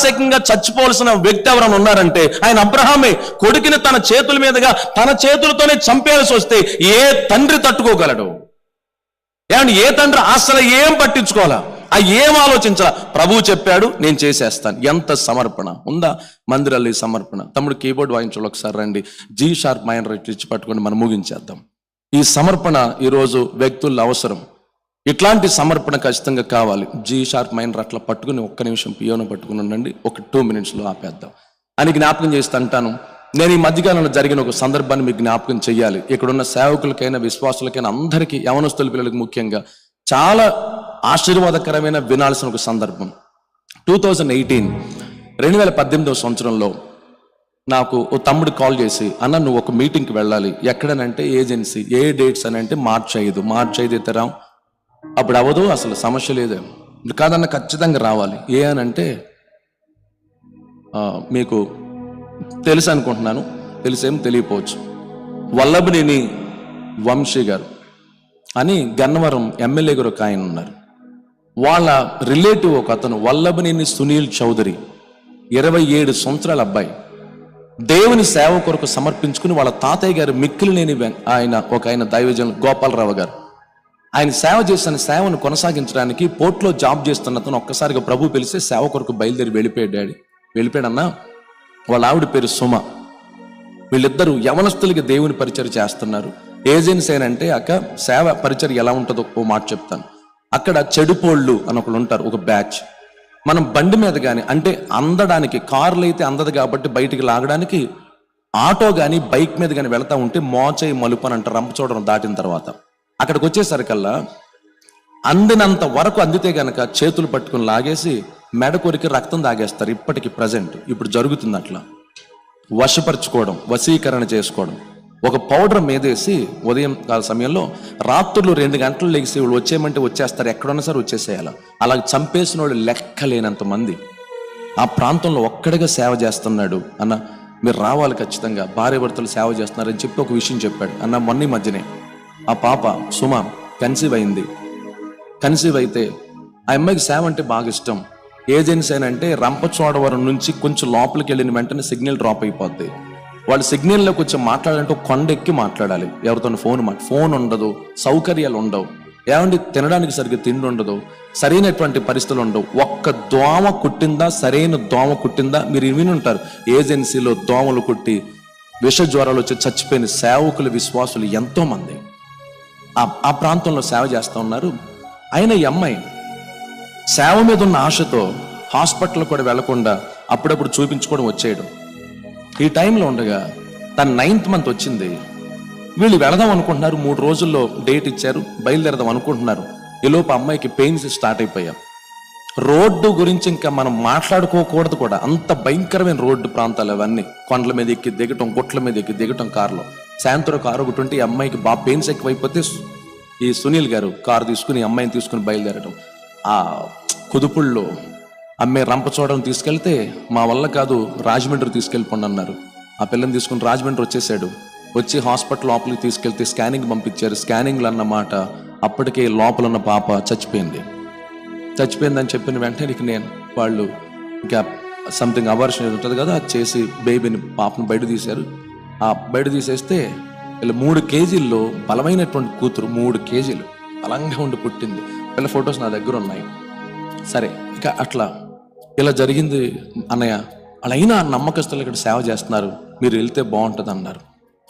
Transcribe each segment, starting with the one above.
మానసికంగా చచ్చిపోవలసిన వ్యక్తి ఎవరైనా ఉన్నారంటే ఆయన అబ్రహామే కొడుకుని తన చేతుల మీదుగా తన చేతులతోనే చంపేయాల్సి వస్తే ఏ తండ్రి తట్టుకోగలడు? ఏమంటే ఏ తండ్రి అసలు ఏం పట్టించుకోవాలా? ఆ ఏం ఆలోచించాలా? ప్రభువు చెప్పాడు నేను చేసేస్తాను. ఎంత సమర్పణ? ఉందా? మందిరాలు సమర్పణ. తమ్ముడు కీబోర్డ్ వాయించాలి ఒకసారి రండి. జీ షార్ప్ మైండ్ రైట్ ఇచ్చి పట్టుకొని మనం ముగించేద్దాం. ఈ సమర్పణ ఈరోజు వ్యక్తుల్లో అవసరం. ఇట్లాంటి సమర్పణ ఖచ్చితంగా కావాలి. జీ షార్ప్ మైండ్ అట్లా పట్టుకుని ఒక్క నిమిషం పియోను పట్టుకుని ఉండండి. ఒక టూ మినిట్స్లో ఆపేద్దాం. అని జ్ఞాపకం చేస్తూ అంటాను. నేను ఈ మధ్యకాలంలో జరిగిన ఒక సందర్భాన్ని మీకు జ్ఞాపకం చేయాలి. ఇక్కడున్న సేవకులకైనా విశ్వాసులకైనా అందరికీ యవనస్తుల పిల్లలకు ముఖ్యంగా చాలా ఆశీర్వాదకరమైన వినాల్సిన ఒక సందర్భం. టూ థౌజండ్ ఎయిటీన్ రెండు వేల పద్దెనిమిదవ సంవత్సరంలో నాకు ఓ తమ్ముడు కాల్ చేసి అన్న నువ్వు ఒక మీటింగ్కి వెళ్ళాలి. ఎక్కడనంటే ఏజెన్సీ. ఏ డేట్స్ అని అంటే మార్చి ఐదు. మార్చి ఐదు అయితే అప్పుడు అవ్వదు అసలు సమస్య లేదు. కాదన్న ఖచ్చితంగా రావాలి. ఏ అని అంటే మీకు తెలుసు అనుకుంటున్నాను. తెలిసేం తెలియపోవచ్చు వల్లభనేని వంశీ గారు అని గన్నవరం ఎమ్మెల్యే గారు ఒక ఆయన ఉన్నారు. వాళ్ళ రిలేటివ్ ఒక అతను వల్లభనేని సునీల్ చౌదరి ఇరవై ఏడు సంవత్సరాల అబ్బాయి. దేవుని సేవ కొరకు సమర్పించుకుని వాళ్ళ తాతయ్య గారు మిక్కిలినేని ఆయన ఒక ఆయన దైవజన్ గోపాలరావు గారు. ఆయన సేవ చేసిన సేవను కొనసాగించడానికి పోర్ట్లో జాబ్ చేస్తున్న అతను ఒక్కసారిగా ప్రభు పిలిస్తే సేవ కొరకు బయలుదేరి వెళ్ళిపోయాడు డాడీ. వెళ్ళిపోయాడన్నా వాళ్ళ ఆవిడ పేరు సుమ. వీళ్ళిద్దరూ యవనస్తులకి దేవుని పరిచయం చేస్తున్నారు. ఏజెన్సీ అంటే అక్క సేవ పరిచయం ఎలా ఉంటుందో ఓ మాట చెప్తాను. అక్కడ చెడుపోళ్ళు అని ఒకళ్ళు ఉంటారు ఒక బ్యాచ్. మనం బండి మీద కానీ అంటే అందడానికి కార్లు అయితే అందదు కాబట్టి బయటికి లాగడానికి ఆటో కానీ బైక్ మీద కానీ వెళ్తా ఉంటే మోచై మలుపు అని అంటారు రంపచోడను దాటిన తర్వాత. అక్కడికి వచ్చేసరికల్లా అందినంత వరకు అందితే గనక చేతులు పట్టుకుని లాగేసి మెడ కొరికి రక్తం తాగేస్తారు ఇప్పటికి ప్రజెంట్. ఇప్పుడు జరుగుతుంది అట్లా. వశపరచుకోవడం వశీకరణ చేసుకోవడం. ఒక పౌడర్ మీదేసి ఉదయం కాల సమయంలో రాత్రులు రెండు గంటలు లేచి వాళ్ళు వచ్చేయమంటే వచ్చేస్తారు. ఎక్కడున్నా సరే వచ్చేసేయాలి. అలా చంపేసిన వాళ్ళు లెక్కలేనంత మంది. ఆ ప్రాంతంలో ఒక్కడిగా సేవ చేస్తున్నాడు. అన్న మీరు రావాలి ఖచ్చితంగా. భార్య భర్తలు సేవ చేస్తున్నారని చెప్పి ఒక విషయం చెప్పాడు. అన్న మొన్న ఈ మధ్యనే ఆ పాప సుమ కన్సీవ్ అయింది. కన్సీవ్ అయితే ఆ అమ్మాయికి సేవ అంటే బాగా ఇష్టం. ఏజెన్సీ అని అంటే రంపచోడవరం నుంచి కొంచెం లోపలికి వెళ్ళిన వెంటనే సిగ్నల్ డ్రాప్ అయిపోద్ది. వాళ్ళు సిగ్నల్లోకి వచ్చి మాట్లాడాలంటే ఒక కొండ ఎక్కి మాట్లాడాలి. ఎవరితో ఫోన్ ఫోన్ ఉండదు సౌకర్యాలు ఉండవు. ఏమంటే తినడానికి సరిగ్గా తిండి ఉండదు సరైనటువంటి పరిస్థితులు ఉండవు. ఒక్క దోమ కుట్టిందా సరైన దోమ కుట్టిందా మీరు విని ఉంటారు. ఏజెన్సీలో దోమలు కుట్టి విష జ్వరాలు వచ్చి చచ్చిపోయిన సేవకులు విశ్వాసులు ఎంతో మంది ఆ ప్రాంతంలో సేవ చేస్తూ ఉన్నారు. అయిన ఈ అమ్మాయి సేవ మీద ఉన్న ఆశతో హాస్పిటల్ కూడా వెళ్ళకుండా అప్పుడప్పుడు చూపించుకోవడం వచ్చేయడం. ఈ టైంలో ఉండగా తన నైన్త్ మంత్ వచ్చింది. వీళ్ళు వెళదాం అనుకుంటున్నారు మూడు రోజుల్లో డేట్ ఇచ్చారు బయలుదేరదాం అనుకుంటున్నారు. ఈలోపు అమ్మాయికి పెయిన్స్ స్టార్ట్ అయిపోయాం రోడ్డు గురించి ఇంకా మనం మాట్లాడుకోకూడదు కూడా. అంత భయంకరమైన రోడ్డు ప్రాంతాలు అవన్నీ. కొండల మీద ఎక్కి దిగటం గుట్ల మీద ఎక్కి దిగటం కారులో. సాయంత్రం కారు ఒకటి ఉంటే ఈ అమ్మాయికి బాగా పెయిన్స్ ఎక్కువైపోతే ఈ సునీల్ గారు కారు తీసుకుని అమ్మాయిని తీసుకుని బయలుదేరడం ఆ కుదుపుల్లో అమ్మాయి రంప చూడడం తీసుకెళ్తే మా వల్ల కాదు రాజమండ్రి తీసుకెళ్ళిపోండి అన్నారు. ఆ పిల్లని తీసుకుని రాజమండ్రి వచ్చేసాడు వచ్చి హాస్పిటల్ లోపలికి తీసుకెళ్తే స్కానింగ్ పంపించారు. స్కానింగ్లు అన్నమాట అప్పటికే లోపల ఉన్న పాప చచ్చిపోయింది. చచ్చిపోయిందని చెప్పిన వెంటనే ఇక నేను వాళ్ళు ఇంకా సంథింగ్ అవర్షన్ ఉంటుంది కదా అది చేసి బేబీని పాపను బయట తీశారు. ఆ బయట తీసేస్తే వీళ్ళ మూడు కేజీల్లో బలమైనటువంటి కూతురు మూడు కేజీలు బలంగా ఉండి పుట్టింది. వీళ్ళ ఫొటోస్ నా దగ్గర ఉన్నాయి. సరే ఇక అట్లా ఇలా జరిగింది అన్నయ్య. అలా అయినా నమ్మకస్తులు ఇక్కడ సేవ చేస్తున్నారు. మీరు వెళ్తే బాగుంటుంది అన్నారు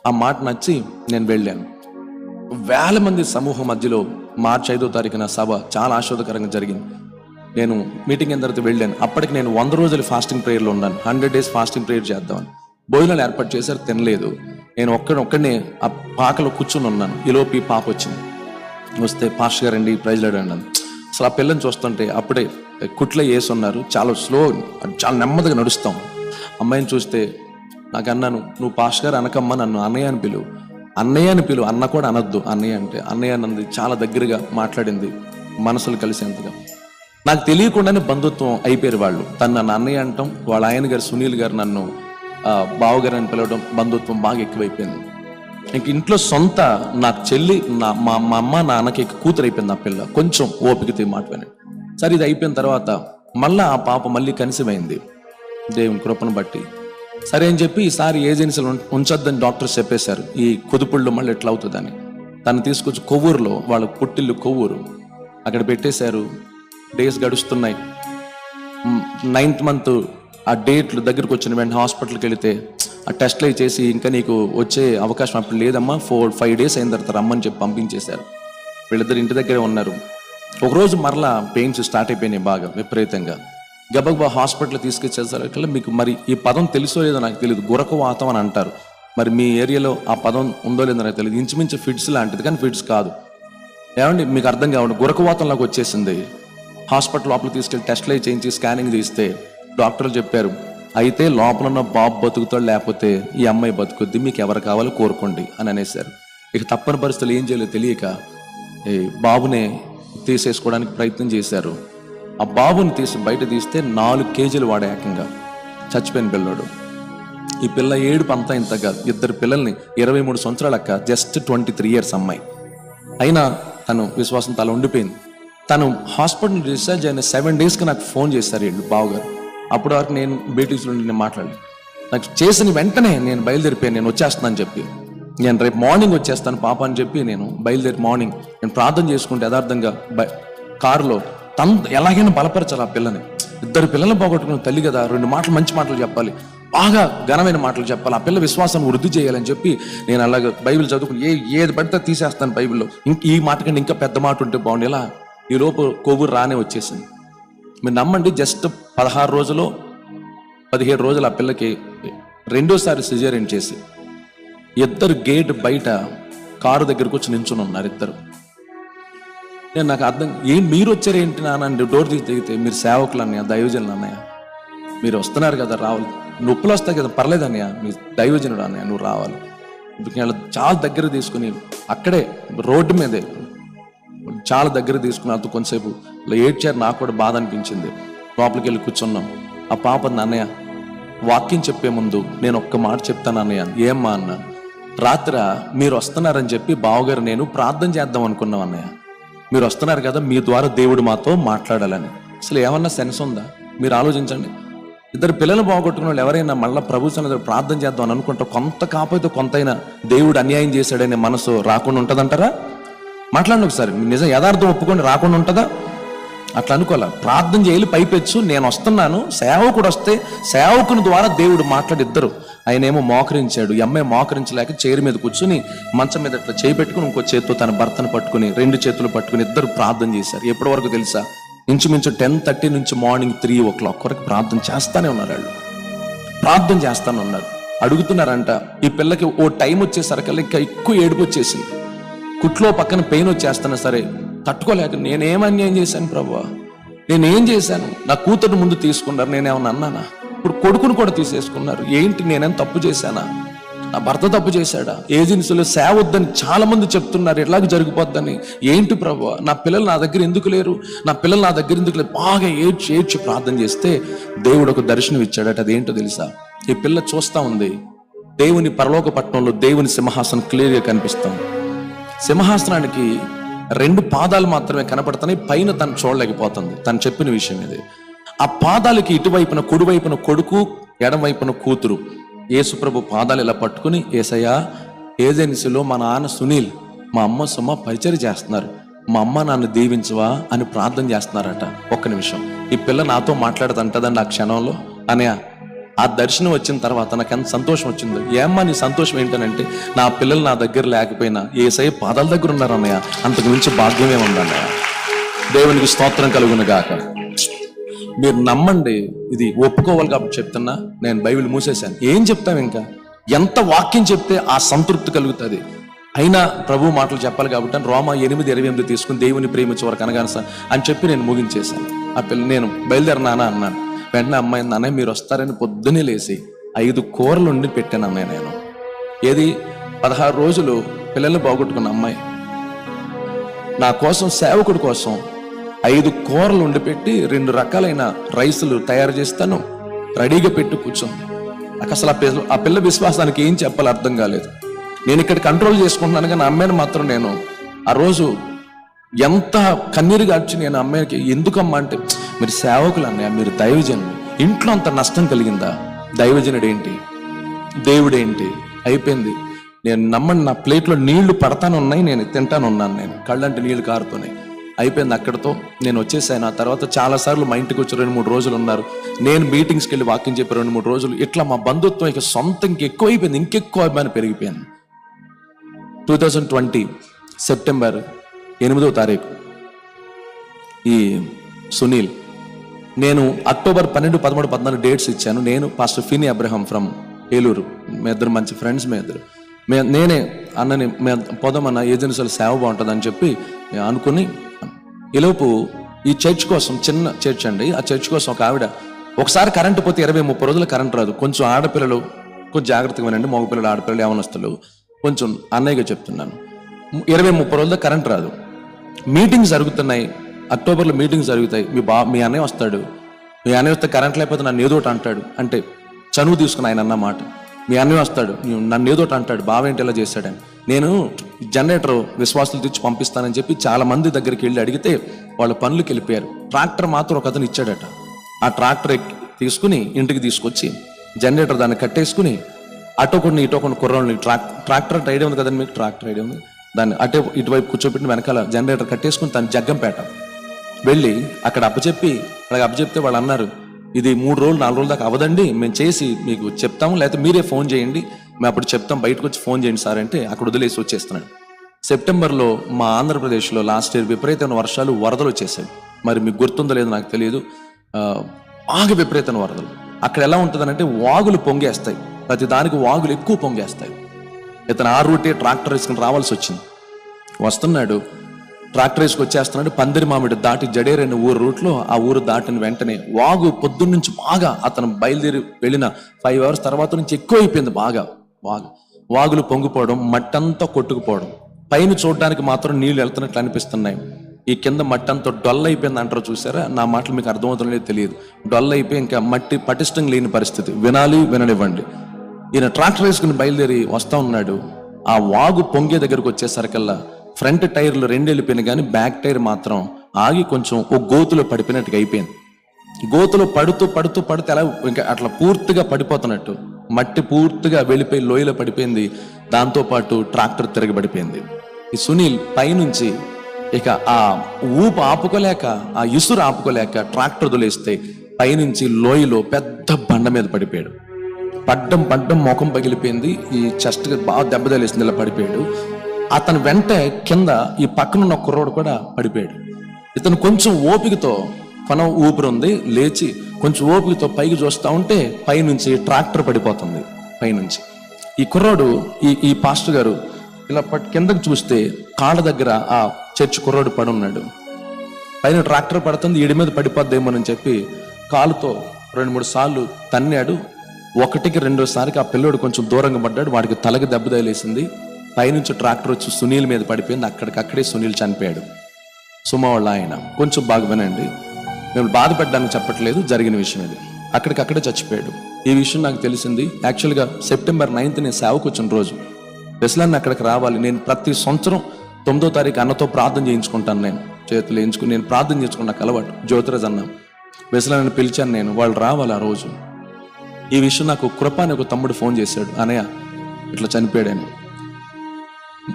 ఆ మాట నచ్చి నేను వెళ్ళాను. వేల మంది సమూహం మధ్యలో మార్చి ఐదో తారీఖున సభ చాలా ఆశ్వాదకరంగా జరిగింది. నేను మీటింగ్ అయిన తర్వాత వెళ్ళాను. అప్పటికి నేను వంద రోజులు ఫాస్టింగ్ ప్రేయర్లో ఉన్నాను. హండ్రెడ్ డేస్ ఫాస్టింగ్ ప్రేయర్ చేద్దామని. భోజనాలు ఏర్పాటు చేశారు తినలేదు. నేను ఒక్కడ ఒక్కడినే ఆ పాకలో కూర్చుని ఉన్నాను. ఈలోపు ఈ పాప వచ్చింది. వస్తే పాస్టర్ గారండి ప్రైజ్ అన్నాను. అసలు ఆ పిల్లని చూస్తుంటే అప్పుడే కుట్లో వేసి ఉన్నారు చాలా స్లో చాలా నెమ్మదిగా నడుస్తాం. అమ్మాయిని చూస్తే నాకు అన్నాను నువ్వు పాస్టర్ గారు అనకమ్మా నన్ను అన్నయ్య అని పిలువు. అన్నయ్య అని పిలువు. అన్న కూడా అనొద్దు అన్నయ్య అంటే. అన్నయ్య అన్నది చాలా దగ్గరగా మాట్లాడింది మనసులు కలిసేంతగా. నాకు తెలియకుండానే బంధుత్వం అయిపోయారు వాళ్ళు. తను నన్ను అన్నయ్య అంటాం వాళ్ళ ఆయన గారు సునీల్ గారు నన్ను ఆ, బావగారు అని పిలవడం బంధుత్వం బాగా ఎక్కువైపోయింది. ఇంక ఇంట్లో సొంత నా చెల్లి నా మా మా అమ్మ నాన్నకి కూతురు అయిపోయింది ఆ పిల్ల. కొంచెం ఓపికతో మాట విని సరే ఇది అయిపోయిన తర్వాత మళ్ళీ ఆ పాప మళ్ళీ కనిసిమైంది. దేవుని కృపను బట్టి. సరే అని చెప్పి ఈసారి ఏజెన్సీలు ఉంచొద్దని డాక్టర్స్ చెప్పేశారు. ఈ కుదుపుళ్ళు మళ్ళీ ఎట్లా అవుతుందని. తను తీసుకొచ్చి కొవ్వూరులో వాళ్ళ పుట్టిల్లు కొవ్వూరు. అక్కడ పెట్టేశారు. డేస్ గడుస్తున్నాయి. నైన్త్ మంత్ ఆ డేట్లు దగ్గరకు వచ్చిన వెంటనే హాస్పిటల్కి వెళితే ఆ టెస్ట్లు అవి చేసి ఇంకా నీకు వచ్చే అవకాశం అప్పుడు లేదమ్మా ఫోర్ ఫైవ్ డేస్ అయిన తర్వాత రమ్మని చెప్పి పంపించేశారు. వీళ్ళిద్దరు ఇంటి దగ్గరే ఉన్నారు. ఒకరోజు మరలా పెయిన్స్ స్టార్ట్ అయిపోయినాయి బాగా విపరీతంగా. గబగబా హాస్పిటల్ తీసుకొచ్చేసరికి మీకు మరి ఈ పదం తెలుసో లేదో నాకు తెలియదు గురకవాతం అని అంటారు. మరి మీ ఏరియాలో ఆ పదం ఉందో లేదో నాకు తెలియదు ఇంచుమించు ఫిడ్స్ లాంటిది కానీ ఫిడ్స్ కాదు. ఏమండి మీకు అర్థం కావండి గురకవాతంలాగా వచ్చేసింది. హాస్పిటల్ లోపల తీసుకెళ్ళి టెస్ట్లు అవి చేయించి స్కానింగ్ తీస్తే డాక్టర్లు చెప్పారు అయితే లోపల ఉన్న బాబు బతుకుతాడు లేకపోతే ఈ అమ్మాయి బతుకుద్ది మీకు ఎవరు కావాలో కోరుకోండి అని అనేసారు ఇక తప్పని పరిస్థితులు ఏం చేయలేదు తెలియక ఈ బాబునే తీసేసుకోవడానికి ప్రయత్నం చేశారు. ఆ బాబుని తీసి బయట తీస్తే నాలుగు కేజీలు వాడే ఏకంగా చచ్చిపోయిన పిల్లోడు. ఈ పిల్ల ఏడు పంత ఇంతగా ఇద్దరు పిల్లల్ని ఇరవై మూడు సంవత్సరాల అక్క జస్ట్ ట్వంటీ త్రీ ఇయర్స్ అమ్మాయి. అయినా తను విశ్వాసం తల ఉండిపోయింది. తను హాస్పిటల్ డిశ్చార్జ్ అయిన సెవెన్ డేస్కి నాకు ఫోన్ చేశారు వీళ్ళు బావగారు. అప్పటి వరకు నేను బీటీసీలో నేను మాట్లాడి నాకు చేసిన వెంటనే నేను బయలుదేరిపోయాను నేను వచ్చేస్తున్నాను చెప్పి. నేను రేపు మార్నింగ్ వచ్చేస్తాను పాప అని చెప్పి నేను బయలుదేరి మార్నింగ్ నేను ప్రార్థన చేసుకుంటే యథార్థంగా బై కారులో తన ఎలాగైనా బలపరచాలి ఆ పిల్లని. ఇద్దరు పిల్లలు పోగొట్టుకున్న తల్లి కదా రెండు మాటలు మంచి మాటలు చెప్పాలి. బాగా ఘనమైన మాటలు చెప్పాలి. ఆ పిల్ల విశ్వాసాన్ని వృద్ధి చేయాలని చెప్పి నేను అలాగ బైబిల్ చదువుకుని ఏ ఏది పడితే తీసేస్తాను బైబిల్లో. ఇంక ఈ మాట కంటే ఇంకా పెద్ద మాట ఉంటే బాగుండేలా ఈ లోపు కొవ్వు రానే వచ్చేసింది. మీరు నమ్మండి జస్ట్ పదహారు రోజులు పదిహేడు రోజులు ఆ పిల్లకి రెండోసారి సిజేరియన్ చేసి ఇద్దరు గేట్ బయట కారు దగ్గరకు వచ్చి నించుని ఉన్నారు ఇద్దరు. నేను నాకు అర్థం ఏం మీరు వచ్చారు ఏంటి నాన్న డోర్ తీసి దిగితే మీరు సేవకులు అన్నయ్య దైవజనులు అన్నయ్య? మీరు వస్తున్నారు కదా రావాలి. నొప్పులు వస్తాయి కదా పర్లేదు అన్నయ్య మీ దైవజనుడు అన్నయ్య నువ్వు రావాలి. చాలా దగ్గర తీసుకుని అక్కడే రోడ్డు మీదే చాలా దగ్గర తీసుకుని అంత కొంతసేపు ఏడ్చారు. నాకు కూడా బాధ అనిపించింది. లోపలికి వెళ్ళి కూర్చున్నాం. ఆ పాప అన్నయ్య వాక్యం చెప్పే ముందు నేను ఒక్క మాట చెప్తాను అన్నయ్య ఏమ్మా అన్న. రాత్ర మీరు వస్తున్నారని చెప్పి బావగారు నేను ప్రార్థన చేద్దాం అనుకున్నాం అన్నయ్య. మీరు వస్తున్నారు కదా మీ ద్వారా దేవుడు మాతో మాట్లాడాలని. అసలు ఏమన్నా సెన్స్ ఉందా? మీరు ఆలోచించండి. ఇద్దరు పిల్లలు బాగొట్టుకున్న వాళ్ళు ఎవరైనా మళ్ళీ ప్రభు సన్నిధిలో ప్రార్థన చేద్దాం అని అనుకుంటారు కొంత కాకపోతే కొంతైనా దేవుడు అన్యాయం చేశాడనే మనసు రాకుండా ఉంటుందంటారా? మాట్లాడండి ఒకసారి. నిజం యథార్థం ఒప్పుకొని రాకుండా ఉంటుందా? అట్లా అనుకోవాల? ప్రార్థన చేయాలి పైపెచ్చు నేను వస్తున్నాను సేవకుడు వస్తే సేవకుని ద్వారా దేవుడు మాట్లాడిద్దరు. ఆయన ఏమో మోకరించాడు ఈ అమ్మాయి మోకరించలేక చైర్ మీద కూర్చుని మంచం మీద ఇట్లా చేయి పెట్టుకుని ఇంకో చేతితో తన భర్తను పట్టుకుని రెండు చేతులు పట్టుకుని ఇద్దరు ప్రార్థన చేశారు. ఎప్పటి వరకు తెలుసా? ఇంచుమించు టెన్ థర్టీ నుంచి మార్నింగ్ త్రీ ఓ క్లాక్ వరకు ప్రార్థన చేస్తానే ఉన్నారు వాళ్ళు. ప్రార్థన చేస్తానే ఉన్నారు అడుగుతున్నారంట ఈ పిల్లకి ఓ టైం వచ్చేసరికల్లా ఇంకా ఎక్కువ ఏడుపు వచ్చేసింది. కుట్లో పక్కన పెయిన్ వచ్చేస్తున్నా సరే తట్టుకోలేక నేనేం అన్యాయం చేశాను ప్రభా? నేనేం చేశాను? నా కూతురు ముందు తీసుకున్నారు నేనేమన్నా అన్నానా? ఇప్పుడు కొడుకును కూడా తీసేసుకున్నారు. ఏంటి? నేనేం తప్పు చేశానా? నా భర్త తప్పు చేశాడా? ఏజెన్సీలో సేవ వద్దని చాలా మంది చెప్తున్నారు. ఎలాగ జరిగిపోద్దని? ఏంటి ప్రభు? నా పిల్లలు నా దగ్గర ఎందుకు లేరు? నా పిల్లలు నా దగ్గర ఎందుకు లేరు? బాగా ఏడ్చి ఏడ్చి ప్రార్థన చేస్తే దేవుడు ఒక దర్శనం ఇచ్చాడట. అదేంటో తెలుసా? ఈ పిల్ల చూస్తా ఉంది. దేవుని పరలోక పట్టణంలో దేవుని సింహాసనం క్లియర్గా కనిపిస్తాం సింహాసనానికి రెండు పాదాలు మాత్రమే కనపడుతున్నాయి పైన తను చూడలేకపోతుంది. తను చెప్పిన విషయం ఇది. ఆ పాదాలకి ఇటువైపున కుడివైపున కొడుకు ఎడమవైపున కూతురు. యేసుప్రభు పాదాలు ఇలా పట్టుకుని ఏసయ్య ఏజెన్సీలో మా నాన్న సునీల్ మా అమ్మ సుమ పరిచయం చేస్తున్నారు. మా అమ్మ నన్ను దీవించవా అని ప్రార్థన చేస్తున్నారట. ఒక్క నిమిషం. ఈ పిల్ల నాతో మాట్లాడదంటదండి ఆ క్షణంలో. అనయా ఆ దర్శనం వచ్చిన తర్వాత నాకు ఎంత సంతోషం వచ్చిందో. ఏమ్మా నీ సంతోషం ఏంటనంటే నా పిల్లలు నా దగ్గర లేకపోయినా ఏసై పాదాల దగ్గర ఉన్నారు అన్నయ్య. అంతకు మించి భాగ్యమే ఉందన్నయ్య దేవునికి స్తోత్రం కలుగును గాక. మీరు నమ్మండి ఇది ఒప్పుకోవాలి కాబట్టి చెప్తున్నా నేను బైబిల్ మూసేశాను. ఏం చెప్తాం ఇంకా? ఎంత వాక్యం చెప్తే ఆ సంతృప్తి కలుగుతుంది. అయినా ప్రభు మాటలు చెప్పాలి కాబట్టి రోమా ఎనిమిది ఇరవై ఎనిమిది తీసుకుని దేవుని ప్రేమించే వరకు అనగాను సార్ అని చెప్పి నేను ముగించేశాను. ఆ పిల్ల నేను బయలుదేరినానా అన్నాను. వెంటనే అమ్మాయి నాన్న మీరు వస్తారని పొద్దునే లేచి ఐదు కూరలు వండి పెట్టాను అమ్మాయి నేను. ఏది? పదహారు రోజులు పిల్లల్ని బాగొట్టుకున్న అమ్మాయి. నా కోసం సేవకుడి కోసం ఐదు కూరలు వండి పెట్టి రెండు రకాలైన రైసులు తయారు చేస్తాను. రెడీగా పెట్టి కూర్చుంది నాకు అసలు ఆ పిల్ల ఆ పిల్ల విశ్వాసానికి ఏం చెప్పాలో అర్థం కాలేదు. నేను ఇక్కడ కంట్రోల్ చేసుకుంటున్నాను కానీ అమ్మాయిని మాత్రం నేను ఆ రోజు ఎంత కన్నీరు గార్చి నేను అమ్మాయికి ఎందుకమ్మా అంటే మీరు సేవకులు అన్నయ్య మీరు దైవజనులు. ఇంట్లో అంత నష్టం కలిగిందా? దైవజనుడు ఏంటి దేవుడేంటి? అయిపోయింది. నేను నమ్మండి నా ప్లేట్లో నీళ్ళు పడతాను ఉన్నాయి నేను తింటాను ఉన్నాను నేను. కళ్ళంటే నీళ్ళు కారుతున్నాయి. అయిపోయింది అక్కడతో. నేను వచ్చేసాను. ఆ తర్వాత చాలా సార్లు మా ఇంటికి వచ్చి రెండు మూడు రోజులు ఉన్నారు. నేను మీటింగ్స్కి వెళ్ళి వాకింగ్ చెప్పి రెండు మూడు రోజులు. ఇట్లా మా బంధుత్వం ఇక సొంత ఇంకెక్కువ అయిపోయింది ఇంకెక్కువ అభిమానం పెరిగిపోయింది. టూ థౌజండ్ ట్వంటీ సెప్టెంబర్ ఎనిమిదో తారీఖు ఈ సునీల్ నేను అక్టోబర్ పన్నెండు పదమూడు పద్నాలుగు డేట్స్ ఇచ్చాను. నేను pastor Finny Abraham from Eluru. మీ ఇద్దరు మంచి ఫ్రెండ్స్ మీ ఇద్దరు. మే నేనే అన్నని మే పోదామన్న ఏజెన్సీలో సేవ బాగుంటుందని చెప్పి అనుకుని ఈలోపు ఈ చర్చ్ కోసం చిన్న చర్చ్ అండి. ఆ చర్చ్ కోసం ఒక ఆవిడ ఒకసారి కరెంటు పోతే ఇరవై ముప్పై రోజులు కరెంట్ రాదు. కొంచెం ఆడపిల్లలు కొంచెం జాగ్రత్తగా వినండి. మగపిల్లలు ఆడపిల్లలు ఏమనొస్తులు కొంచెం అన్నయ్యగా చెప్తున్నాను. ఇరవై ముప్పై రోజుల్లో కరెంట్ రాదు. మీటింగ్స్ జరుగుతున్నాయి. అక్టోబర్లో మీటింగ్స్ జరుగుతాయి. మీ బా మీ అన్నయ్య వస్తాడు. మీ అన్నయ్య వస్తే కరెంట్ లేకపోతే నన్ను ఏదో ఒకటి అంటాడు. అంటే చనువు తీసుకుని ఆయన అన్న మాట. మీ అన్నయ్య వస్తాడు. నన్ను ఏదో ఒకటి అంటాడు. బావేంటి ఇలా చేశాడని. నేను జనరేటర్ విశ్వాసులు తెచ్చి పంపిస్తానని చెప్పి చాలా మంది దగ్గరికి వెళ్ళి అడిగితే వాళ్ళ పనులకు వెళ్ళిపోయారు. ట్రాక్టర్ మాత్రం ఒక అతను ఇచ్చాడట. ఆ ట్రాక్టర్ తీసుకుని ఇంటికి తీసుకొచ్చి జనరేటర్ దాన్ని కట్టేసుకుని అటో కొన్ని ఇటో కొన్ని కుర్రోళ్ళని ట్రాక్ ట్రాక్టర్ అంటే ఐడియా ఉంది కదండి మీకు? ట్రాక్టర్ ఐడియా ఉంది. దాన్ని అటే ఇటువైపు కూర్చోబెట్టిన వెనకాల జనరేటర్ కట్టేసుకుని తను జగ్గంపేట. వెళ్ళి అక్కడ అప్పచెప్పి అలాగ అప్పచెప్తే వాళ్ళు అన్నారు ఇది మూడు రోజులు నాలుగు రోజుల దాకా అవదండి మేము చేసి మీకు చెప్తాము లేకపోతే మీరే ఫోన్ చేయండి మేము అప్పుడు చెప్తాం బయటకు వచ్చి ఫోన్ చేయండి సార్ అంటే అక్కడ వదిలేసి వచ్చేస్తున్నాడు. సెప్టెంబర్లో మా ఆంధ్రప్రదేశ్లో లాస్ట్ ఇయర్ విపరీతమైన వర్షాలు వరదలు వచ్చేసాయి మరి మీకు గుర్తుందో లేదో నాకు తెలియదు. ఆగ బాగా విపరీతమైన వరదలు. అక్కడ ఎలా ఉంటుందంటే వాగులు పొంగేస్తాయి. ప్రతి దానికి వాగులు ఎక్కువ పొంగేస్తాయి. ఇతను ఆ రూటే ట్రాక్టర్ వేసుకుని రావాల్సి వచ్చింది. వస్తున్నాడు ట్రాక్టర్ వేసుకు వచ్చేస్తున్నాడు. పందిరి మామిడి దాటి జడేరని ఊరు రూట్లో ఆ ఊరు దాటిన వెంటనే వాగు పొద్దున్న నుంచి బాగా అతను బయలుదేరి వెళ్ళిన ఫైవ్ అవర్స్ తర్వాత నుంచి ఎక్కువ అయిపోయింది బాగా. వాగు. వాగులు పొంగిపోవడం మట్టంతా కొట్టుకుపోవడం. పైన చూడడానికి మాత్రం నీళ్ళు వెళ్తున్నట్లు అనిపిస్తున్నాయి. ఈ కింద మట్టి అంతా డొల్ అయిపోయింది అంటారు చూసారా? నా మాటలు మీకు అర్థమవుతుందో తెలియదు. డొల్ అయిపోయి ఇంకా మట్టి పటిష్టం లేని పరిస్థితి. వినాలి విననివ్వండి. ఈయన ట్రాక్టర్ వేసుకుని బయలుదేరి వస్తా ఉన్నాడు. ఆ వాగు పొంగే దగ్గరకు వచ్చేసరికల్లా ఫ్రంట్ టైర్లు రెండు వెళ్ళిపోయినాయి కానీ బ్యాక్ టైర్ మాత్రం ఆగి కొంచెం ఓ గోతులో పడిపోయినట్టుగా అయిపోయింది. గోతులో పడుతూ పడుతూ పడితే అలా ఇంకా అట్లా పూర్తిగా పడిపోతున్నట్టు. మట్టి పూర్తిగా వెళ్ళిపోయి లోయలో పడిపోయింది. దాంతో పాటు ట్రాక్టర్ తిరగబడిపోయింది. ఈ సునీల్ పైనుంచి ఇక ఆ ఊపు ఆపుకోలేక ఆ ఇసురు ఆపుకోలేక ట్రాక్టర్ దొలేస్తే పైనుంచి లోయలో పెద్ద బండ మీద పడిపోయాడు. పడ్డం పడ్డం ముఖం పగిలిపోయింది. ఈ చెస్ట్ బాగా దెబ్బ తగిలేసింది ఇలా పడిపోయాడు. అతని వెంట కింద ఈ పక్కనున్న కుర్రోడు కూడా పడిపోయాడు. ఇతను కొంచెం ఓపికతో పనం ఊపిరి ఉంది లేచి కొంచెం ఓపికతో పైకి చూస్తా ఉంటే పైనుంచి ట్రాక్టర్ పడిపోతుంది పైనుంచి. ఈ కుర్రోడు ఈ ఈ పాస్టర్ గారు ఇలా పట్ కిందకు చూస్తే కాళ్ళ దగ్గర ఆ చర్చ్ కుర్రోడు పడి ఉన్నాడు పైన ట్రాక్టర్ పడుతుంది ఈడి మీద పడిపోద్దేమోనని చెప్పి కాలుతో రెండు మూడు సార్లు తన్నాడు. ఒకటికి రెండోసారికి ఆ పిల్లోడు కొంచెం దూరంగా పడ్డాడు వాడికి తలకి దెబ్బ తగిలేసింది. పైనుంచి ట్రాక్టర్ వచ్చి సునీల్ మీద పడిపోయింది. అక్కడికక్కడే సునీల్ చనిపోయాడు. సుమ వాళ్ళ ఆయన కొంచెం బాగా వినండి. మేము బాధపడ్డానికి చెప్పట్లేదు జరిగిన విషయం ఇది. అక్కడికక్కడే చచ్చిపోయాడు. ఈ విషయం నాకు తెలిసింది. యాక్చువల్గా సెప్టెంబర్ నైన్త్ నేను సేవకు వచ్చిన రోజు. వెస్లాన్ని అక్కడికి రావాలి. నేను ప్రతి సంవత్సరం తొమ్మిదో తారీఖు అన్నతో ప్రార్థన చేయించుకుంటాను నేను. చేతులు వేయించుకుని నేను ప్రార్థన చేసుకున్న నాకు అలవాటు. జ్యోతిరాజ్ అన్న. వెస్లాన్ని పిలిచాను నేను. వాళ్ళు రావాలి ఆ రోజు. ఈ విషయం నాకు కృప అని ఒక తమ్ముడు ఫోన్ చేశాడు. అనయ్య ఇట్లా చనిపోయాడని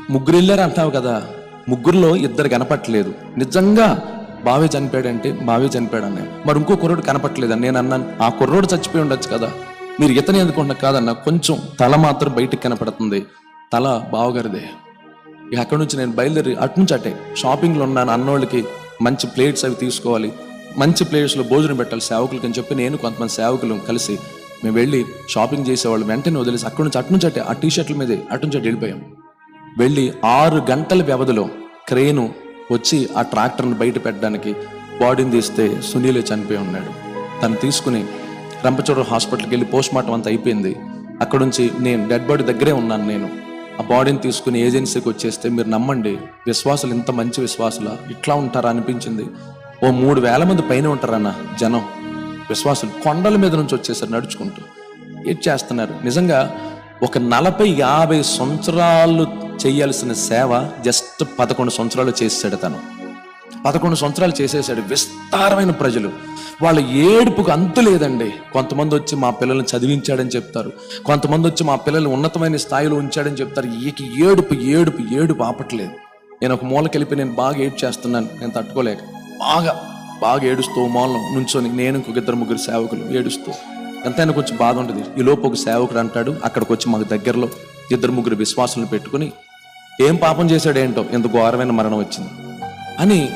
ముగ్గురు వెళ్ళారు అంటావు కదా. ముగ్గురులో ఇద్దరు కనపట్లేదు నిజంగా బావే చనిపోయాడంటే బావే చనిపోయాడు అన్నయ్య? మరి ఇంకో కుర్రోడు కనపట్లేదని నేను అన్నాను ఆ కుర్రోడు చచ్చిపోయి ఉండొచ్చు కదా. మీరు ఇతని ఎందుకున్న కాదన్న కొంచెం తల మాత్రం బయటికి కనపడుతుంది. తల బావగారిదే. ఇక అక్కడి నుంచి నేను బయలుదేరి అటు నుంచి అటే షాపింగ్లో ఉన్నాను అన్నోళ్ళకి మంచి ప్లేట్స్ అవి తీసుకోవాలి. మంచి ప్లేట్స్లో భోజనం పెట్టాలి సేవకులకి అని చెప్పి నేను కొంతమంది సేవకులు కలిసి మేము వెళ్ళి షాపింగ్ చేసేవాళ్ళు. వెంటనే వదిలేసి అక్కడి నుంచి అటు నుంచి అటే ఆ టీ షర్ట్ల మీదే అటు నుంచి అటు వెళ్ళిపోయాం. వెళ్ళి ఆరు గంటల వ్యవధిలో క్రేను వచ్చి ఆ ట్రాక్టర్ని బయట పెట్టడానికి బాడీని తీస్తే సునీలే చనిపోయి ఉన్నాడు. తను తీసుకుని రంపచోడ హాస్పిటల్కి వెళ్ళి పోస్ట్ మార్టం అంతా అయిపోయింది. అక్కడ నుంచి నేను డెడ్ బాడీ దగ్గరే ఉన్నాను నేను. ఆ బాడీని తీసుకుని ఏజెన్సీకి వచ్చేస్తే మీరు నమ్మండి విశ్వాసులు ఇంత మంచి విశ్వాసుల? ఇట్లా ఉంటారా అనిపించింది. ఓ మూడు వేల మంది పైన ఉంటారన్న జనం. విశ్వాసులు కొండల మీద నుంచి వచ్చేసారు నడుచుకుంటూ. ఏం చేస్తున్నారు? నిజంగా ఒక నలభై యాభై సంవత్సరాలు చేయాల్సిన సేవ జస్ట్ పదకొండు సంవత్సరాలు చేసాడు తను. పదకొండు సంవత్సరాలు చేసేసాడు. విస్తారమైన ప్రజలు. వాళ్ళ ఏడుపుకు అంతు లేదండి. కొంతమంది వచ్చి మా పిల్లల్ని చదివించాడని చెప్తారు. కొంతమంది వచ్చి మా పిల్లల్ని ఉన్నతమైన స్థాయిలో ఉంచాడని చెప్తారు. ఈకి ఏడుపు ఏడుపు ఏడుపు ఆపట్లేదు. నేను ఒక మూలకెళ్ళిపోయి నేను బాగా ఏడ్ చేస్తున్నాను. నేను తట్టుకోలేక. బాగా బాగా ఏడుస్తూ మూలం నుంచొని నేను ఇంకొక ఇద్దరు ముగ్గురు సేవకులు ఏడుస్తూ. ఎంతైనా కొంచెం బాధ ఉంటుంది. ఈ లోపు ఒక సేవకుడు అంటాడు అక్కడికి వచ్చి మాకు దగ్గరలో ఇద్దరు ముగ్గురు విశ్వాసులను పెట్టుకుని ఏం పాపం చేశాడేంటో? ఇంత ఘోరమైన మరణం వచ్చింది. అని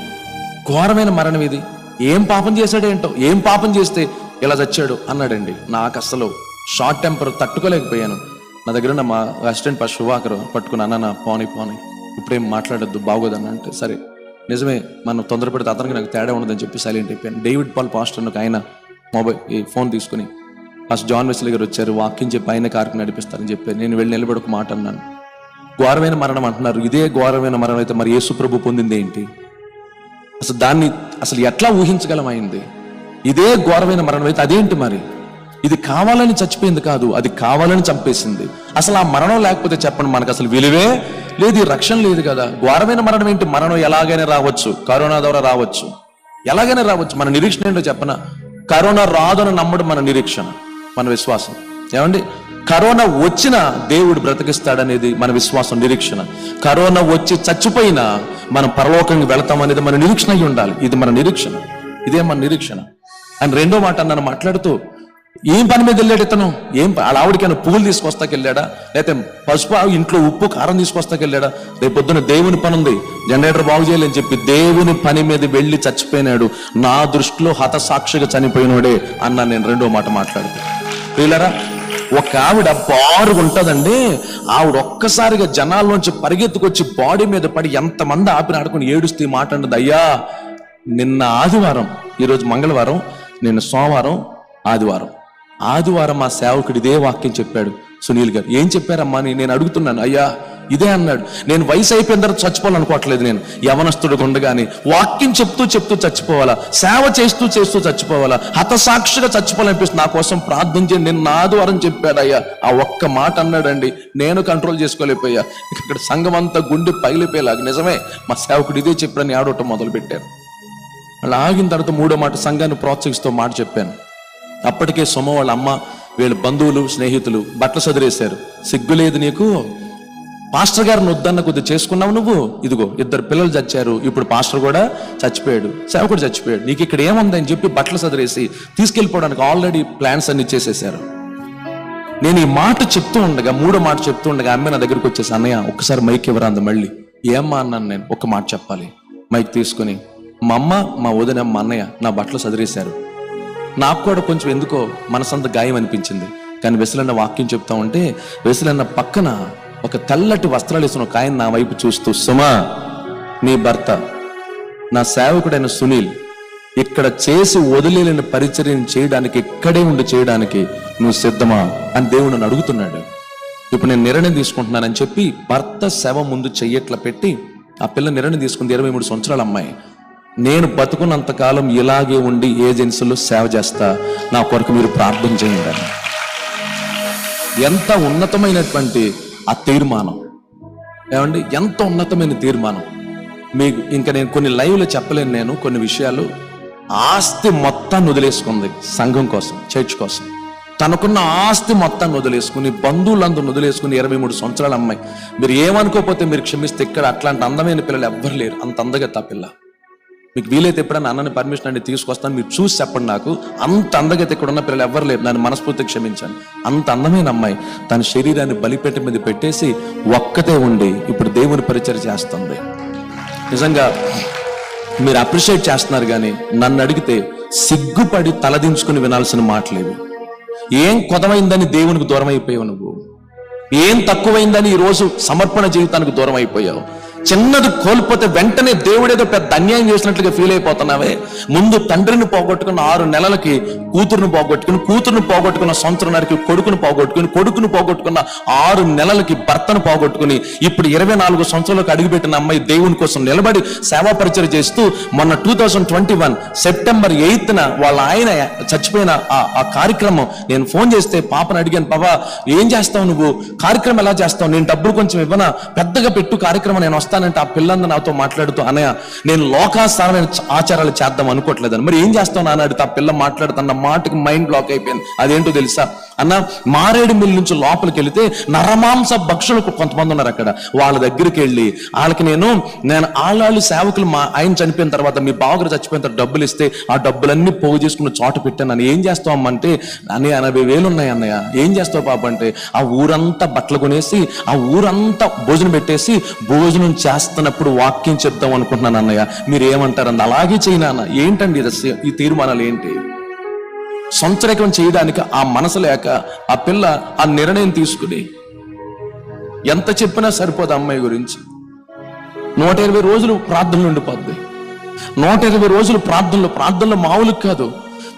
ఘోరమైన మరణం ఇది. ఏం పాపం చేశాడేంటో? ఏం పాపం చేస్తే ఇలా చచ్చాడు? అన్నాడండి. నాకు అసలు షార్ట్ టెంపర్ తట్టుకోలేకపోయాను. నా దగ్గర ఉన్న మా అసిస్టెంట్ ఫస్ట్ శుభాకర్ పట్టుకుని అన్న నా పోనీ పోనీ. ఇప్పుడేం మాట్లాడొద్దు బాగోదన్న అంటే సరే. నిజమే మనం తొందరపడితే అతనికి నాకు తేడా ఉండదని చెప్పి సైలెంట్ అయిపోయాను. డేవిడ్ పాల్ పాస్టర్ ఆయన మొబైల్ ఈ ఫోన్ తీసుకుని ఫస్ట్ జాన్ వెస్లీ గారు వచ్చారు వాక్యం చెప్పి ఆయన కారుకు నడిపిస్తారని చెప్పి నేను వెళ్ళి నిలబడి ఒక మాట అన్నాను. ఘోరమైన మరణం అంటున్నారు. ఇదే ఘోరమైన మరణం అయితే మరి యేసు ప్రభు పొందింది ఏంటి? అసలు దాన్ని అసలు ఎట్లా ఊహించగలమైంది ఇదే ఘోరమైన మరణం అయితే అదేంటి మరి? ఇది కావాలని చచ్చిపోయింది కాదు అది కావాలని చంపేసింది. అసలు ఆ మరణం లేకపోతే చెప్పండి మనకు అసలు విలువే లేదు రక్షణ లేదు కదా. ఘోరమైన మరణం ఏంటి? మరణం ఎలాగైనా రావచ్చు కరోనా ద్వారా రావచ్చు. ఎలాగైనా రావచ్చు. మన నిరీక్షణ ఏంటో చెప్పన? కరోనా రాదని నమ్మడం మన నిరీక్షణ. మన విశ్వాసం. ఏమండి? కరోనా వచ్చిన దేవుడు బ్రతికిస్తాడనేది మన విశ్వాసం నిరీక్షణ. కరోనా వచ్చి చచ్చిపోయినా మనం పరలోకంకి వెళతాం అనేది మన నిరీక్షణ అయి ఉండాలి. ఇది మన నిరీక్షణ. ఇదే మన నిరీక్షణ. అని రెండో మాట నన్ను మాట్లాడుతూ ఏం పని మీద వెళ్ళాడు ఇతను? ఏం వాళ్ళ ఆవిడకైనా పువ్వులు తీసుకొస్తాకి వెళ్ళాడా? లేకపోతే పసుపు ఇంట్లో ఉప్పు కారం తీసుకొస్తాకి వెళ్ళాడా? రేపు పొద్దున దేవుని పని ఉంది. జనరేటర్ బాగు చేయాలని చెప్పి దేవుని పని మీద వెళ్ళి చచ్చిపోయినాడు. నా దృష్టిలో హతసాక్షిగా చనిపోయినోడే అన్న నేను రెండో మాట మాట్లాడుతాను ప్రియులరా ఒక ఆవిడ బారుగా ఆవిడ ఒక్కసారిగా జనాల్లోంచి పరిగెత్తుకొచ్చి బాడీ మీద పడి ఎంతమంది ఆపిన ఆడుకుని ఏడుస్తూ ఈ అయ్యా నిన్న ఆదివారం ఈరోజు మంగళవారం నిన్న సోమవారం ఆదివారం. ఆదివారం మా సేవకుడు ఇదే వాక్యం చెప్పాడు. సునీల్ గారు. ఏం చెప్పారమ్మా అని నేను అడుగుతున్నాను. అయ్యా ఇదే అన్నాడు. నేను వయసు అయిపోయిన తర్వాత చచ్చిపోవాలనుకోవట్లేదు నేను. యవనస్తుడు ఉండగాని వాక్యం చెప్తూ చెప్తూ చచ్చిపోవాలా? సేవ చేస్తూ చేస్తూ చచ్చిపోవాలా? హతసాక్షిగా చచ్చిపోవాలనిపిస్తుంది నా కోసం ప్రార్థన చేయండి. నేను నాదువారం చెప్పాడయ్యా అయ్యా. ఆ ఒక్క మాట అన్నాడండి. నేను కంట్రోల్ చేసుకోలేకపోయా. ఇక్కడ సంఘం అంతా గుండె పగిలిపోయేలాగా. నిజమే మా సేవకుడు ఇదే చెప్పాడని ఆడవటం మొదలుపెట్టారు అలా ఆగిన తర్వాత మూడో మాట సంఘాన్ని ప్రోత్సహిస్తూ మాట చెప్పాను. అప్పటికే సొమ్మ వాళ్ళ అమ్మ వీళ్ళ బంధువులు స్నేహితులు బట్టలు సదిరేశారు. సిగ్గులేదు నీకు? పాస్టర్ గారిని వద్దన్న కొద్ది చేసుకున్నావు నువ్వు? ఇదిగో ఇద్దరు పిల్లలు చచ్చారు. ఇప్పుడు పాస్టర్ కూడా చచ్చిపోయాడు. సేవకుడు చచ్చిపోయాడు. నీకు ఇక్కడ ఏముందని చెప్పి బట్టలు సదిరేసి తీసుకెళ్ళిపోవడానికి ఆల్రెడీ ప్లాన్స్ అన్ని చేసేసారు నేను ఈ మాట చెప్తూ ఉండగా మూడో మాట చెప్తూ ఉండగా అమ్మ నా దగ్గరికి వచ్చేసి అన్నయ్య ఒక్కసారి మైక్ ఇవ్వరా మళ్ళీ. ఏమ్మా అన్నాను నేను ఒక్క మాట చెప్పాలి. మైక్ తీసుకుని మా అమ్మ మా వదిన మా అన్నయ్య నా బట్టలు సదిరేశారు. నాకు కూడా కొంచెం ఎందుకో మనసంత గాయం అనిపించింది. కానీ వెసులన్న వాక్యం చెప్తా ఉంటే వెసులన్న పక్కన ఒక తెల్లటి వస్త్రాలు వేసిన ఒక ఆయన నా వైపు చూస్తూ సుమా నీ భర్త నా సేవకుడైన సునీల్ ఇక్కడ చేసి వదిలేని పరిచర్యను చేయడానికి ఇక్కడే ఉండి చేయడానికి నువ్వు సిద్ధమా? అని దేవుడు నన్ను అడుగుతున్నాడు. ఇప్పుడు నేను నిర్ణయం తీసుకుంటున్నానని చెప్పి భర్త శవ ముందు చెయ్యట్ల పెట్టి ఆ పిల్ల నిర్ణయం తీసుకుంది ఇరవై మూడు సంవత్సరాల అమ్మాయి. నేను బతుకున్నంత కాలం ఇలాగే ఉండి ఏజెన్సీలో సేవ చేస్తా నా కొరకు మీరు ప్రార్థన చేయండి అని. ఎంత ఉన్నతమైనటువంటి ఆ తీర్మానం. ఏమండి? ఎంత ఉన్నతమైన తీర్మానం. మీకు ఇంకా నేను కొన్ని లైవ్లో చెప్పలేను నేను కొన్ని విషయాలు. ఆస్తి మొత్తాన్ని వదిలేసుకుంది సంఘం కోసం చర్చ్ కోసం. తనకున్న ఆస్తి మొత్తాన్ని వదిలేసుకుని బంధువులందరూ వదిలేసుకుని ఇరవై మూడు సంవత్సరాల అమ్మాయి. మీరు ఏమనుకోకపోతే మీరు క్షమిస్తే ఇక్కడ అట్లాంటి అందమైన పిల్లలు ఎవ్వరు లేరు. అంత అందగా తా పిల్ల. మీకు వీలైతే ఎప్పుడైనా అన్నని పర్మిషన్ అండి తీసుకొస్తాను. మీరు చూసి చెప్పండి నాకు. అంత అందగతి ఇక్కడ ఉన్న పిల్లలు ఎవ్వరు లేరు. నన్ను మనస్ఫూర్తి క్షమించాను అంత అందమైన అమ్మాయి తన శరీరాన్ని బలిపెట్టి మీద పెట్టేసి ఒక్కతే ఉండి ఇప్పుడు దేవుని పరిచయం చేస్తుంది. నిజంగా మీరు అప్రిషియేట్ చేస్తున్నారు కానీ నన్ను అడిగితే సిగ్గుపడి తలదించుకుని వినాల్సిన మాటలేవి. ఏం కొదమైందని దేవునికి దూరం అయిపోయావు నువ్వు? ఏం తక్కువైందని ఈ రోజు సమర్పణ జీవితానికి దూరం అయిపోయావు చిన్నది కోల్పోతే వెంటనే దేవుడేదో పెద్ద అన్యాయం చేసినట్లుగా ఫీల్ అయిపోతున్నావే. ముందు తండ్రిని పోగొట్టుకున్న ఆరు నెలలకి కూతురుని పోగొట్టుకుని కూతురుని పోగొట్టుకున్న సంవత్సరంన్నరకి కొడుకుని పోగొట్టుకుని కొడుకుని పోగొట్టుకున్న ఆరు నెలలకి భర్తను పోగొట్టుకుని ఇప్పుడు ఇరవై నాలుగు సంవత్సరాలకు అడుగుపెట్టిన అమ్మాయి దేవుని కోసం నిలబడి సేవా పరిచయం చేస్తూ మొన్న two thousand twenty one September ఎయిత్న వాళ్ళ ఆయన చచ్చిపోయిన ఆ ఆ కార్యక్రమం. నేను ఫోన్ చేస్తే పాపను అడిగాను బాబా ఏం చేస్తావు నువ్వు? కార్యక్రమం ఎలా చేస్తావు? నేను డబ్బులు కొంచెం ఇవ్వనా? పెద్దగా పెట్టు కార్యక్రమం నేను వస్తాను చేస్తానంటే ఆ పిల్లంద నాతో మాట్లాడుతూ అన్నయ్య నేను లోకాసారమైన ఆచారాలు చేద్దాం అనుకోవట్లేదని. మరి ఏం చేస్తావు నాన్న? అడిగితే ఆ పిల్ల మాట్లాడుతున్న మాటకి మైండ్ బ్లాక్ అయిపోయింది. అదేంటో తెలుసా? అన్న మారేడు మిల్లు నుంచి లోపలికి వెళితే నరమాంస భక్షులు కొంతమంది ఉన్నారు అక్కడ. వాళ్ళ దగ్గరికి వెళ్ళి వాళ్ళకి నేను నేను ఆళ్ళాళ్ళు సేవకులు మా ఆయన చనిపోయిన తర్వాత మీ బావగారు చచ్చిపోయిన తర్వాత డబ్బులు ఇస్తే ఆ డబ్బులన్నీ పోగు చేసుకుని చోట పెట్టాను. అని ఏం చేస్తావు అమ్మ? అంటే అన్నయ్య ఎనభై వేలు ఉన్నాయి అన్నయ్య. ఏం చేస్తావు పాప? అంటే ఆ ఊరంతా బట్టలు కొనేసి ఆ ఊరంతా భోజనం పెట్టేసి భోజనం చేస్తున్నప్పుడు వాక్యం చెప్దాం అనుకుంటున్నాను అన్నయ్య. మీరు ఏమంటారు అలాగే చేయనా ఏంటండి ఈ తీర్మానాలు ఏంటి? సంచరికం చేయడానికి ఆ మనసు లేక ఆ పిల్ల ఆ నిర్ణయం తీసుకుని ఎంత చెప్పినా సరిపోదు అమ్మాయి గురించి. నూట ఇరవై రోజులు ప్రార్థనలు ఉండిపోద్ది. నూట ఇరవై రోజులు ప్రార్థనలు. ప్రార్థనలు మామూలు కాదు.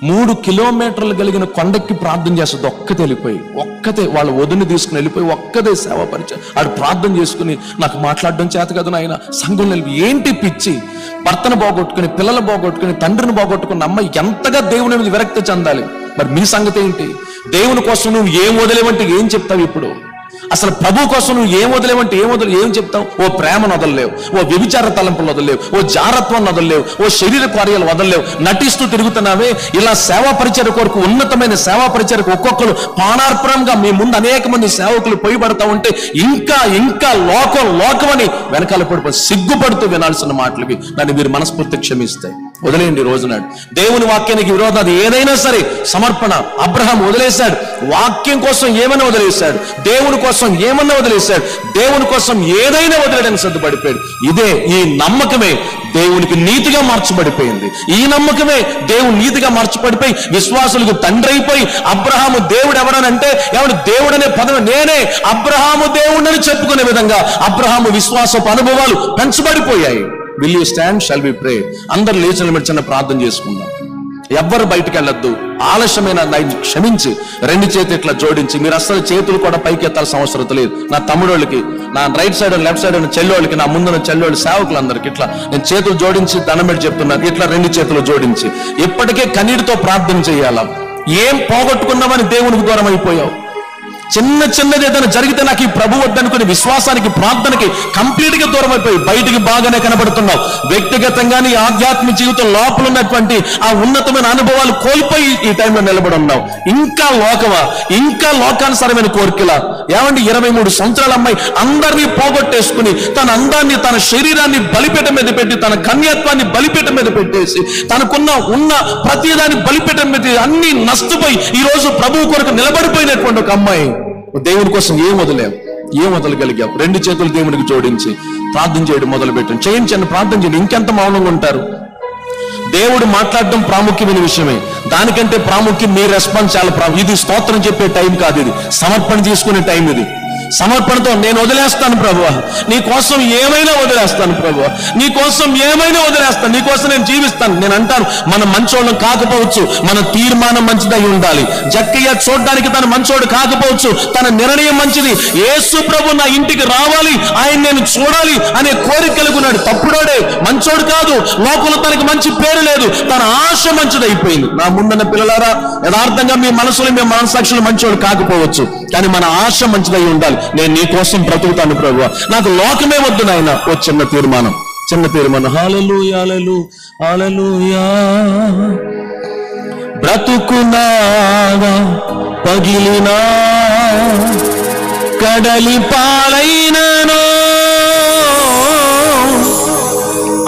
మూడు కిలోమీటర్లు కలిగిన కొండకి ప్రార్థన చేస్తుంది. ఒక్కతే వెళ్ళిపోయి ఒక్కతే వాళ్ళ వదిని తీసుకుని వెళ్ళిపోయి ఒక్కదే సేవ పరిచయం. ఆడు ప్రార్థన చేసుకుని నాకు మాట్లాడడం చేత కదా ఆయన సంఘం నిలిపి ఏంటి పిచ్చి? భర్తను బాగొట్టుకుని పిల్లలు బాగొట్టుకుని తండ్రిని బాగొట్టుకుని అమ్మాయి ఎంతగా దేవుని మీద విరక్తి చెందాలి? మరి మీ సంగతి ఏంటి? దేవుని కోసం నువ్వు ఏం వదిలేవంటే ఏం చెప్తావు ఇప్పుడు? అసలు ప్రభు కోసం నువ్వు ఏం వదిలేవంటే ఏం వదిలే ఏం చెప్తావు? ఓ ప్రేమను వదలలేవు. ఓ వ్యభిచార తలంపులు వదలలేవు. ఓ జారత్వాన్ని వదలలేవు. ఓ శరీర కార్యాలు వదలలేవు. నటిస్తూ తిరుగుతున్నావే. ఇలా సేవా పరిచయ కొరకు ఉన్నతమైన సేవా పరిచయకు ఒక్కొక్కరు పానార్పణంగా మీ ముందు అనేక మంది సేవకులు పోయిబడతా ఉంటే ఇంకా ఇంకా లోకం లోకమని వెనకాల పడిపోయి సిగ్గుపడుతూ వినాల్సిన మాటలకి నన్ను మీరు మనస్ఫూర్తి క్షమిస్తాయి వదిలేయండి రోజు రోజునాడు దేవుని వాక్యానికి విరోధం అది. ఏదైనా సరే సమర్పణ. అబ్రహం వదిలేశాడు. వాక్యం కోసం ఏమైనా వదిలేశాడు. దేవుని కోసం ఏమన్నా వదిలేశాడు. దేవుని కోసం ఏదైనా వదిలేయడానికి సిద్ధపడిపోయాడు. ఇదే ఈ నమ్మకమే దేవునికి నీతిగా మార్చబడిపోయింది. ఈ నమ్మకమే దేవుని నీతిగా మార్చబడిపోయి విశ్వాసులకు తండ్రి అయిపోయి అబ్రహాము దేవుడు ఎవరనంటే ఎవడు దేవుడు అనే పదవి నేనే అబ్రహాము దేవుడని చెప్పుకునే విధంగా అబ్రహాము విశ్వాసపు అనుభవాలు పెంచబడిపోయాయి. Will you stand shall be pray అందరు లేచిన మీద చిన్న ప్రార్థన చేసుకుందాం. ఎవ్వరు బయటికి వెళ్ళొద్దు. ఆలస్యమైన క్షమించి. రెండు చేతులు ఇట్లా జోడించి. మీరు అస్సలు చేతులు కూడా పైకి ఎత్తాల్సిన అవసరం లేదు. నా తమ్ముడోళ్ళకి నా రైట్ సైడ్ లెఫ్ట్ సైడ్ ఉన్న చెల్లోళ్ళకి నా ముందున్న చెల్లోళ్ళు సేవకులందరికి ఇట్లా నేను చేతులు జోడించి దండం చెప్తున్నాను ఇట్లా రెండు చేతులు జోడించి. ఇప్పటికే కన్నీటితో ప్రార్థన చేయాలా? ఏం పోగొట్టుకున్నామని దేవునికి దూరం అయిపోయావు? చిన్న చిన్నది ఏదైనా జరిగితే నాకు ఈ ప్రభు వద్దనుకుని విశ్వాసానికి ప్రార్థనకి కంప్లీట్గా దూరం అయిపోయి బయటికి బాగానే కనబడుతున్నావు. వ్యక్తిగతంగా నీ ఆధ్యాత్మిక జీవితం లోపల ఉన్నటువంటి ఆ ఉన్నతమైన అనుభవాలు కోల్పోయి ఈ టైంలో నిలబడి ఉన్నావు. ఇంకా లోకమా? ఇంకా లోకానుసారమైన కోరికల? ఏమంటే ఇరవై మూడు సంవత్సరాల అమ్మాయి అందరినీ పోగొట్టేసుకుని తన అందాన్ని తన శరీరాన్ని బలిపీఠం మీద పెట్టి తన కన్యత్వాన్ని బలిపీఠం మీద పెట్టేసి తనకున్న ఉన్న ప్రతిదాన్ని బలిపీఠం మీద అన్ని నష్టపోయి ఈ రోజు ప్రభువు కొరకు నిలబడిపోయినటువంటి ఒక అమ్మాయి. దేవుని కోసం ఏం వదిలేం ఏం వదలగలిగాం రెండు చేతులు దేవునికి జోడించి ప్రార్థన చేయడం మొదలు పెట్టండి చేయించండి ప్రార్థన చేయండి. ఇంకెంత మౌనంగా ఉంటారు? దేవుడు మాట్లాడడం ప్రాముఖ్యమైన విషయమే. దానికంటే ప్రాముఖ్యం మీ రెస్పాన్స్ చాలా ఇది స్తోత్రం చెప్పే టైం కాదు ఇది. సమర్పణ తీసుకునే టైం ఇది. సమర్పణతో నేను వదిలేస్తాను ప్రభు నీ కోసం ఏమైనా వదిలేస్తాను ప్రభు నీ కోసం ఏమైనా వదిలేస్తాను. నీ కోసం నేను జీవిస్తాను. నేను అంటాను మన మంచోళ్ళం కాకపోవచ్చు మన తీర్మానం మంచిదై ఉండాలి. జక్కయ్య చూడడానికి తన మంచోడు కాకపోవచ్చు తన నిర్ణయం మంచిది. యేసు ప్రభు నా ఇంటికి రావాలి ఆయన నేను చూడాలి అనే కోరిక కలుగున్నాడు తప్పుడోడే మంచోడు కాదు లోపల తనకి మంచి పేరు లేదు తన ఆశ మంచిదైపోయింది. నా ముందున్న పిల్లలారా యథార్థంగా మీ మనసులో మీ మనసాక్షులు మంచోడు కాకపోవచ్చు. కానీ మన ఆశ మంచిదై ఉండాలి. నేను నీ కోసం బ్రతుకుతాను ప్రభు నాకు లోకమే వద్దు నాయన. ఓ చిన్న తీర్మానం. చిన్న తీర్మానం. హాలలు యాలలు హాలలుయా. బ్రతుకునావా పగిలినా కడలి పాలైనను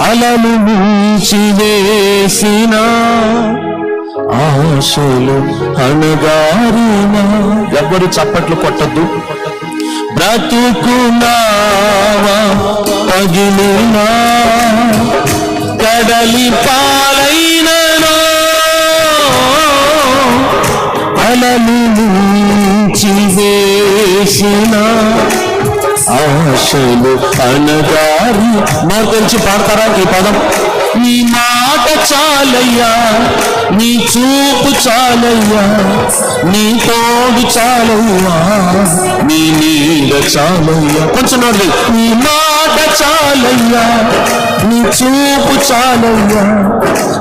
అలలు ముంచి వేసినా ఆశలు అణగారిన. ఎవరు చప్పట్లు కొట్టద్దు. బ్రతుకున్నావా? పగిలినా? కడలి పాలైన అలలు నుంచి వేసిన. ఆశలు అనగారి మాకు తెలిసి పాడతారా ఈ పదం? నీ చాలయ్యా నీ చూపు చాలయ్యా నీ తోడు చాలయ్యా నీ నీడ చాలయ్యా. కొంచెం నోడు నీ మాట చాలయ్యా నీ చూపు చాలయ్యా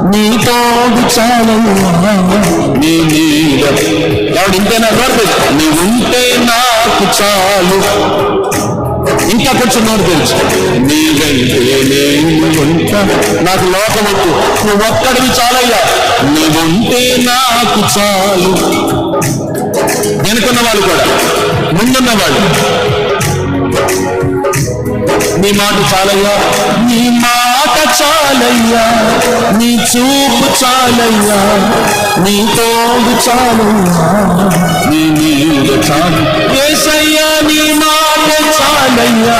నీ తోడు చాలయ్యా. నీ నీడ. ఎవడు ఇంతేనా నీ ఉంటే నాకు చాలు. ఇంకా కొంచెం నోరు తెలుసు. నాకు లోకం వద్దు. నువ్వు ఒక్కడివి చాలయ్యా. నువ్వుంటే నాకు చాలు. వెనుకున్న వాళ్ళు కూడా. ముందున్న వాళ్ళు నీ మాట చాలయ్యా. నీ మాట చాలయ్యా. నీ చూపు చాలయ్యా. నీ తోడు చాలయ్యా. నీ నీళ్ళు చాలు. ఏసయ్యా నీ మాట నీవే చాలయ్యా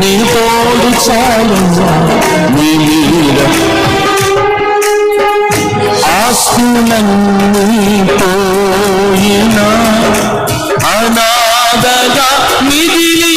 నీ తోడు చాలయ్యా నీ పోయినా. అనాథగా మిగిలి